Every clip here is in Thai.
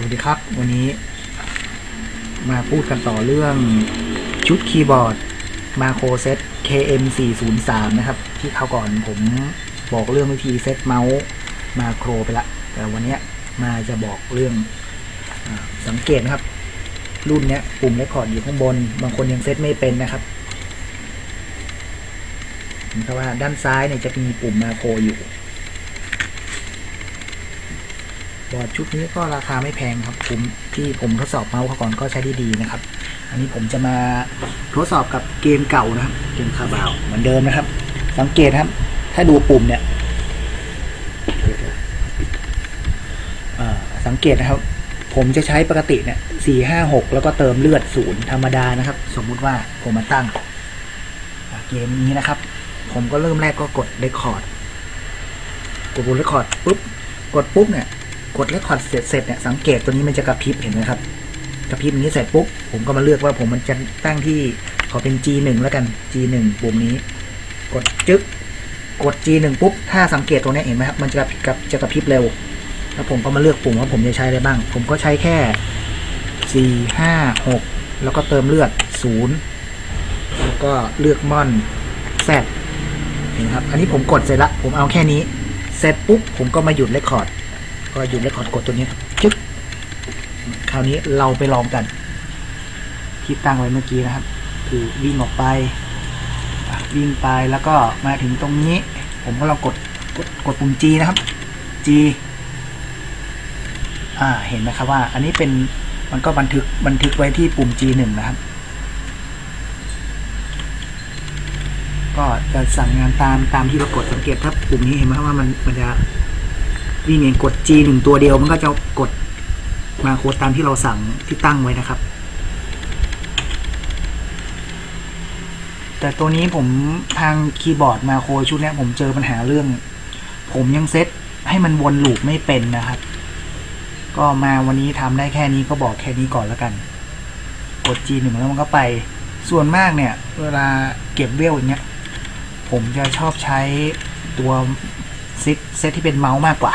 สวัสดีครับ วันนี้ มาพูดกันต่อเรื่องชุดคีย์บอร์ดมาโครเซต KM403 นะครับ ที่คราวก่อนผมบอกเรื่องวิธีเซตเมาส์มาโครไปละ แต่วันนี้มาจะบอกเรื่องอสังเกตนะครับ รุ่นนี้ปุ่มเรคคอร์ดอยู่ข้างบน บางคนยังเซตไม่เป็นนะครับเห็นครับว่าด้านซ้ายเนี่ยจะมีปุ่มมาโครอยู่ บอร์ดชุดนี้ก็ราคาไม่แพงครับผมที่ผมทดสอบเมาส์เขาก่อนก็ใช้ได้ดีนะครับ อันนี้ผมจะมาทดสอบกับเกมเก่านะครับ เกมคาบาวเหมือนเดิมนะครับ สังเกตครับ ถ้าดูปุ่มเนี่ยสังเกตนะครับ ผมจะใช้ปกติเนี่ยสี่ห้าหกแล้วก็เติมเลือดศูนย์ธรรมดานะครับ สมมุติว่าผมมาตั้งเกมนี้นะครับ ผมก็เริ่มแรกก็กดเรคคอร์ดกดปุ่มเรคคอร์ดปุ๊บกดปุ๊บเนี่ย กดเรคคอร์ดเสร็จเสร็จเนี่ยสังเกตตัวนี้มันจะกระพริบเห็นไหมครับกระพริบนี้เสร็จปุ๊บผมก็มาเลือกว่าผมมันจะตั้งที่ขอเป็น G1 แล้วกัน G1 ปุ่มนี้ กดจึ๊กกด G1 ปุ๊บถ้าสังเกตตัวนี้เห็นไหมครับมันจะกระจะกระพริบเร็ว แล้วผมก็มาเลือกปุ่มว่าผมจะใช้อะไรบ้าง ผมก็ใช้แค่ 4 5 6 แล้วก็เติมเลือด 0 แล้วก็เลือกม่อนแซดเห็นครับ อันนี้ผมกดเสร็จละผมเอาแค่นี้เสร็จปุ๊บผมก็มาหยุดเรคคอร์ด ก็หยุดเรคคอร์ดกดตัวนี้ครับจึ๊กคราวนี้เราไปลองกัน ที่ตั้งไว้เมื่อกี้นะครับ คือวิ่งออกไป วิ่งไปแล้วก็มาถึงตรงนี้ ผมก็ลองกดกดกดปุ่ม G นะครับ G อ่าเห็นไหมครับว่า อันนี้เป็นมันก็บันทึกบันทึกไว้ที่ปุ่ม G1 นะครับ ก็จะสั่งงานตามตามที่เรากดสังเกตครับปุ่มนี้เห็นไหมครับว่ามันมันจะ วิ่งเองกด G หนึ่งตัวเดียวมันก็จะกดมาโค้ดตามที่เราสั่งที่ตั้งไว้นะครับ แต่ตัวนี้ผมทางคีย์บอร์ดมาโคชุดนี้ผมเจอปัญหาเรื่อง ผมยังเซตให้มันวนลูปไม่เป็นนะครับ ก็มาวันนี้ทำได้แค่นี้ก็บอกแค่นี้ก่อนแล้วกัน กด G หนึ่งแล้วมันก็ไป ส่วนมากเนี่ย เวลาเก็บเวลอย่างเงี้ย ผมจะชอบใช้ตัว ซิทเซตที่เป็นเมาส์มากกว่า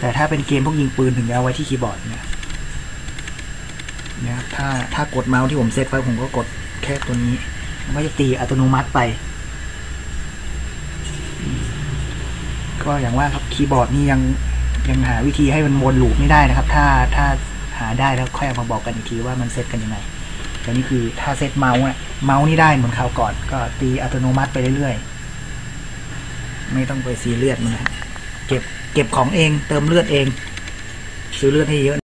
แต่ถ้าเป็นเกมพวกยิงปืนถึงจะเอาไว้ที่คีย์บอร์ดเนี่ยนะครับถ้าถ้ากดเมาส์ที่ผมเซตไว้ผมก็กดแค่ตัวนี้มันก็จะตีอัตโนมัติไป ก็อย่างว่าครับคีย์บอร์ดนี่ยังยังหาวิธีให้มันวนลูปไม่ได้นะครับ ถ้าถ้าหาได้แล้วค่อยมาบอกกันอีกทีว่ามันเซตกันยังไงแต่นี่คือถ้าเซตเมาส์อะเมาส์นี่ได้เหมือนคราวก่อน ก็ตีอัตโนมัติไปเรื่อยๆ ไม่ต้องไปซีเรียสมันนะเก็บเก็บของเอง เติมเลือดเอง ซื้อเลือดให้เยอะ